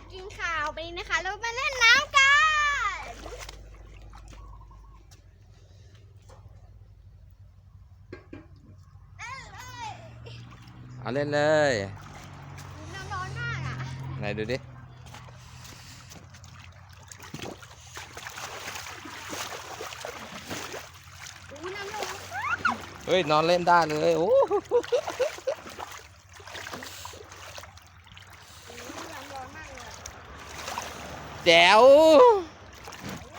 ดกินข้าวไปนะคะ เรามาเล่นน้ำกัน เล่นเลยเอาเล่นเลย น้ำร้อนมากอะ ไหนดูดิ อู้น้ำร้อนเฮ้ย นอนเล่นได้เลย โอ้ อู้น้ำร้อนมากเลยอะ แจ๋ว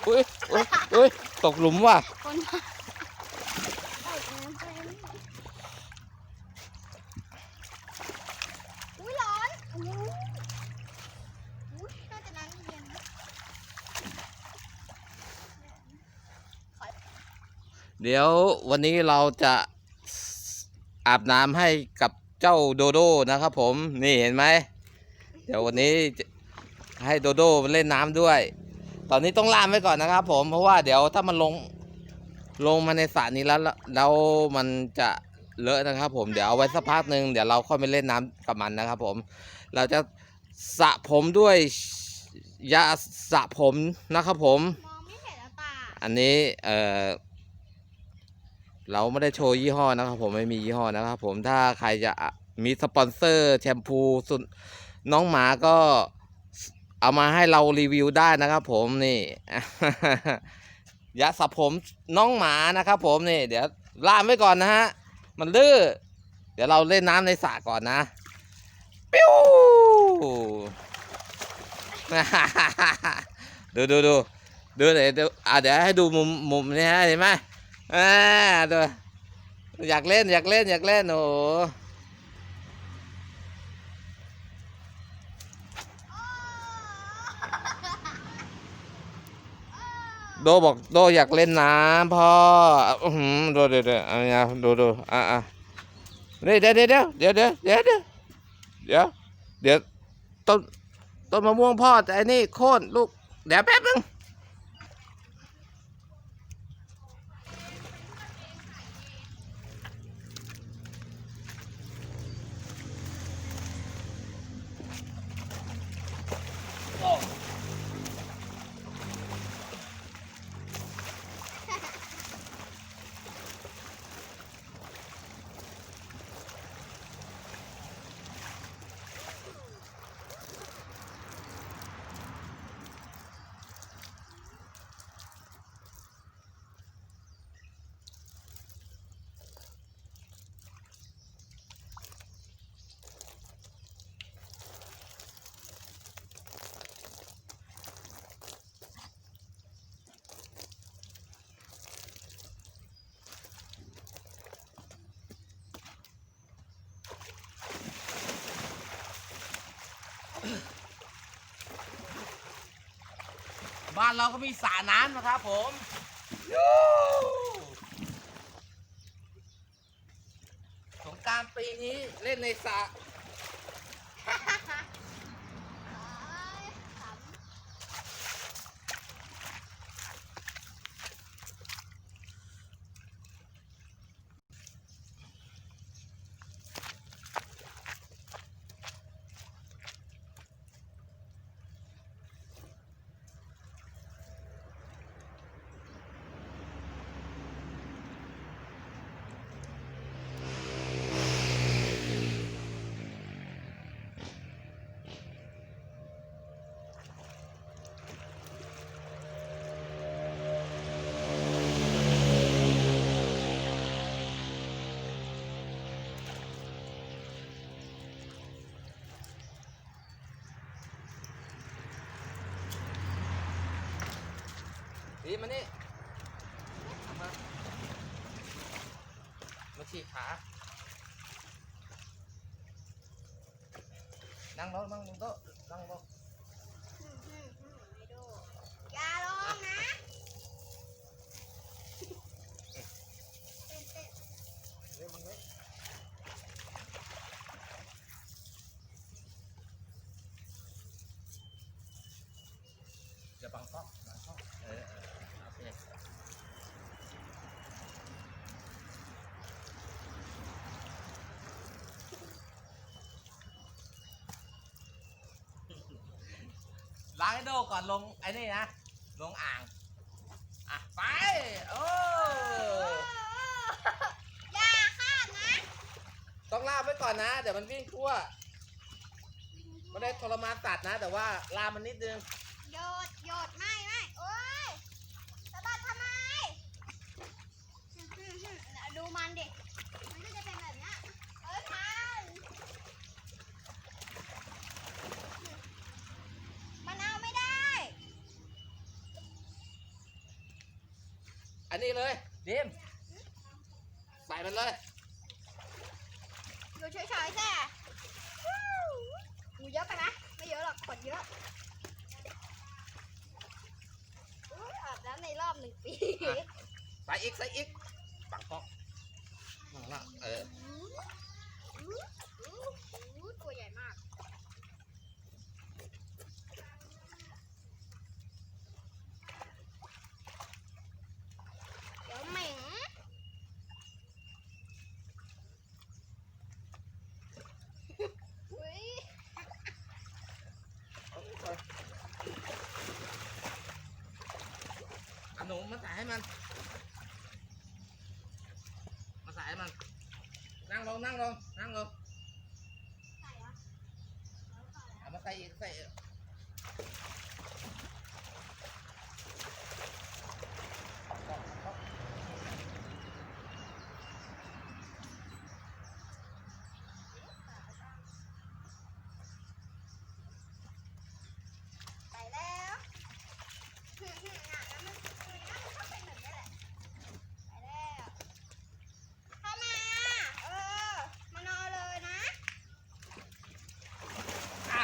อุ้ยอุ้ยอุ้ยตกหลุมว่ะคนมาเอาน้ำไปนี่อุ้ยร้อนอู้อู้น่าจะน้ำเย็นนะเดี๋ยววันนี้เราจะอาบน้ำให้กับเจ้าโดโดนะครับผม นี่เห็นไหม เดี๋ยววันนี้จะ ให้โดโดมาเล่นน้ำด้วย ตอนนี้ต้องล่ามไว้ก่อนนะครับ ผมเพราะว่าเดี๋ยวถ้ามันลงลงมาในสระนี้แล้วแล้วมันจะเลอะนะครับ ผมเดี๋ยวเอาไว้สักพักหนึ่งเดี๋ยวเราค่อยไปเล่นน้ำกับมันนะครับ ผม เราจะสระผมด้วยยาสระผมนะครับ ผมมองไม่เห็นแล้วตาอันนี้เออเราไม่ได้โชว์ยี่ห้อนะครับ ผมไม่มียี่ห้อนะครับ ผมถ้าใครจะอะมีสปอนเซอร์แชมพูสุดน้องหมาก็ เอามาให้เรารีวิวได้นะครับ ผมนี่ยาสระผมน้องหมานะครับ ผมนี่เดี๋ยวล่ามไว้ก่อนนะฮะมันลื่อเดี๋ยวเราเล่นน้ำในสระก่อนนะปิ้วดูดูดูดูเดี๋ยวเดี๋ยวอะเดี๋ยวให้ดูมุมมุมนี้ฮะเห็นไหมอ่าดูอยากเล่นอยากเล่นอยากเล่นโอ้ โดบอกโดอยากเล่นน้ำพ่ออื้อหือดูดูดูเอะดูดูอะอะเดี๋ยวเดี๋ยวเดี๋ยวเดี๋ยวเดี๋ยวเดี๋ยวเดี๋ยวเดี๋ยวเดี๋ยวต้นต้นมะม่วงพ่อแต่อันนี้โค่นลูกเดี๋ยวแป๊บนึง บ้านเราก็มีสระน้ำนะครับผมสงการปีนี้เล่นในสระ ดีมานี่เอามามาฉีกขา นั่งลงนั่งลงโต๊ะนั่งลงไม่ดูอย่าร้องนะเต้นเต้นเร็วมันเว้ยอย่าบังกล้องบังกล้องเออเออโอเค ล้างให้โดก่อนลงไอ้นี่นะ ลงอ่าง อะ ไป โอ้อย่าข้ามนะต้องลาบไว้ก่อนนะ เดี๋ยวมันวิ่งทั่วไม่ได้ทรมานสัตว์นะ แต่ว่าลามมันนิดนึง โยดโยดไม่ไม่โอ้ยสะบัดทำไมดูมันดิ มันก็จะเป็นแบบเนี้ยเอ้ยพันมันเอาไม่ได้ อั นนี้เลยดิมใส่มันเลยอยู่เฉยๆแค่หมูเยอะไปไหมไม่เยอะหรอกขนเยอะอุ๊ยอาบน้ำในรอบหนึ่งปีอะใส่อีกใส่อีกปักพอกนั่นละเอออู้อู้อู้ตัวใหญ่มาก เดี๋ยวเหม็งอุ๊ย อัน มัน มาสายมัน นั่งลงนั่งลง นั่งลง ใส่เหรอ เอามาใส่อีก ใส่อีก ไปแล้วหึ่มๆอะแล้วมันคือนะมันก็เป็นแบบนี้แหละ ไปแล้วเข้ามา เออ มานอนเลยนะ อะ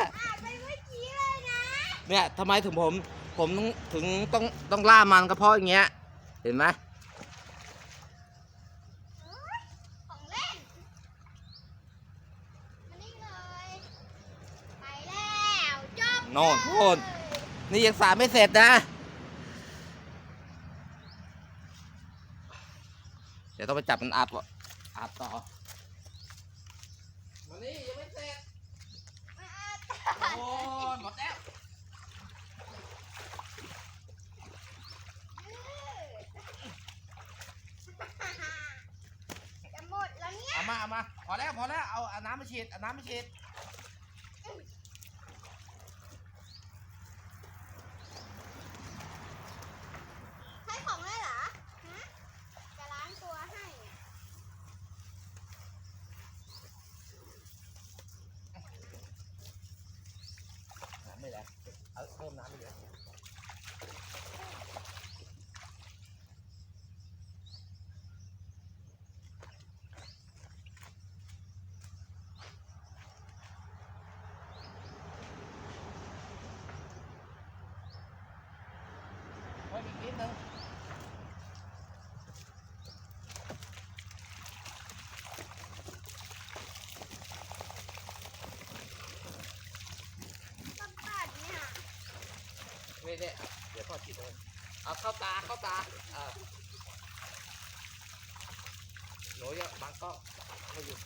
เนี่ยทำไมถึงผมผมต้องถึงต้องต้องล่ามันก็เพราะอย่างเงี้ย เห็นไหมเอ้ยของเล่นมานี่เลยไปแล้วจบโน่นเลยโน่นนี่ยังสาไม่เสร็จนะ เดี๋ยวต้องไปจับมันอัดวะอัดต่อวันนี้ยังไม่เสร็จมาอาบโอ้ยหมดแล้ว จะหมดแล้วเนี่ย เอา มาเอามาพอแล้วพอแล้วเอาเอาน้ำมาฉีดเอาน้ำมาฉีดใช้ของเลยเหรอฮะจะล้างตัวให้อะ น้ำไม่แล้วเอาเพิ่มน้ำไปเลยไว้อีกนิดนึง สะบัดเนี่ย ไม่ได้อะเดี๋ยวพ่อฉีดเลยเอาเข้าตาเข้าตาเออโหนูอย่างกล้องไม่หยุด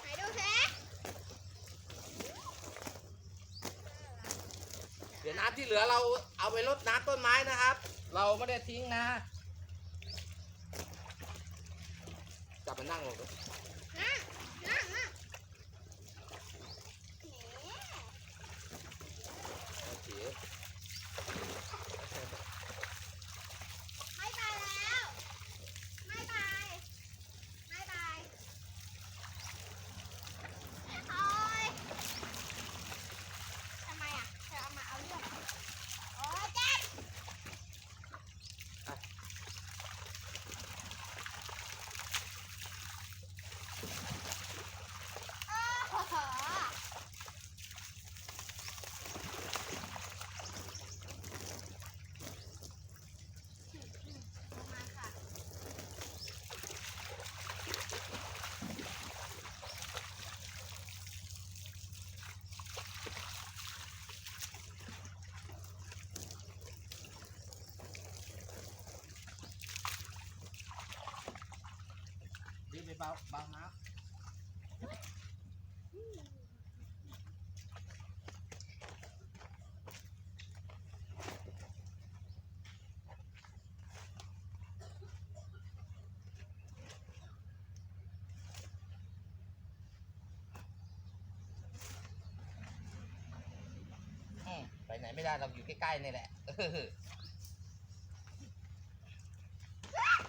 ไหนดูสิ เดี๋ยวน้ำ ที่เหลือเราเอาไปรดน้ำต้นไม้นะครับ เราไม่ได้ทิ้งนะจับมานั่งลงดู นั่งนั่งนั่งแหม โอเค ไม่ไปแล้ว ไม่ไป ไม่ไปโอ๊ยทำไมาเบาน้ำไปไหนไม่ได้เราอยู่ใกล้ๆนี่แหละ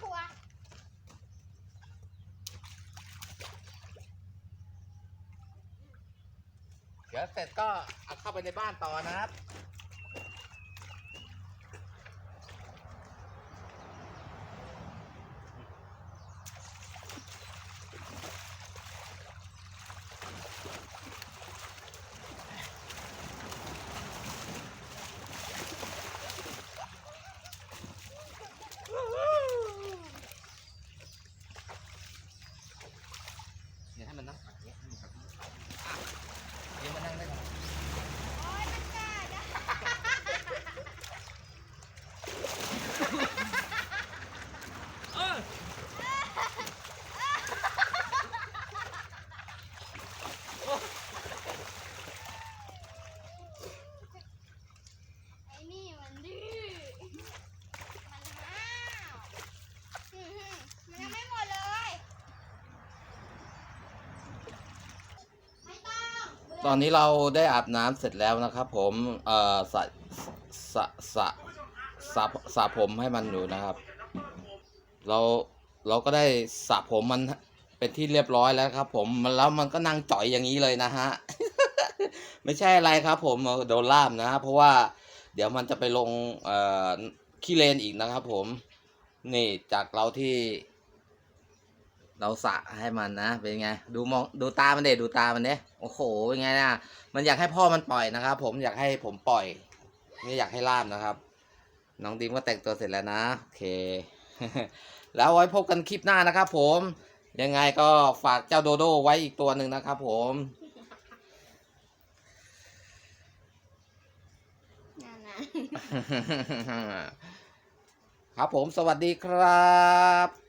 ครัว เดี๋ยวเสร็จก็เอาเข้าไปในบ้านต่อนะครับ เนี่ยให้มันนั่งตักเนี่ยให้มันตักอะเดี๋ยวมานั่งได้ก่อน โอ้ยมันกัดอะ ไอ้นี่มันดื้อ มันห้าวอื้อหือมันยังไม่หมดเลย ไม่ต้ องเบื่ตอนนี้เราได้อาบน้ำเสร็จแล้วนะครับ ผมเอ่อสระสระสระสระสระผมให้มันอยู่นะครับ เราเราก็ได้สระผมมันเป็นที่เรียบร้อยแล้วครับ ผมมันแล้วมันก็นั่งจ่อยอย่างนี้เลยนะฮะไม่ใช่อะไรครับ ผมโดนล่ามนะเพราะว่า เดี๋ยวมันจะไปลงเอ่อขี้เลนอีกนะครับ ผมนี่จากเราที่ เราสระให้มันนะ เป็นไง ดูมองดูตามันเด็ดูตามันเด้โอ้โห เป็นไงนะมันอยากให้พ่อมันปล่อยนะครับ ผมอยากให้ผมปล่อย ไม่อยากให้ล่ามนะครับ น้องดิมก็แต่งตัวเสร็จแล้วนะ โอเค แล้วไว้พบกันคลิปหน้านะครับ ผม ยังไงก็ฝากเจ้าโดโดไว้อีกตัวหนึ่งนะครับ ผมนั่นนะครับผมสวัสดีครับ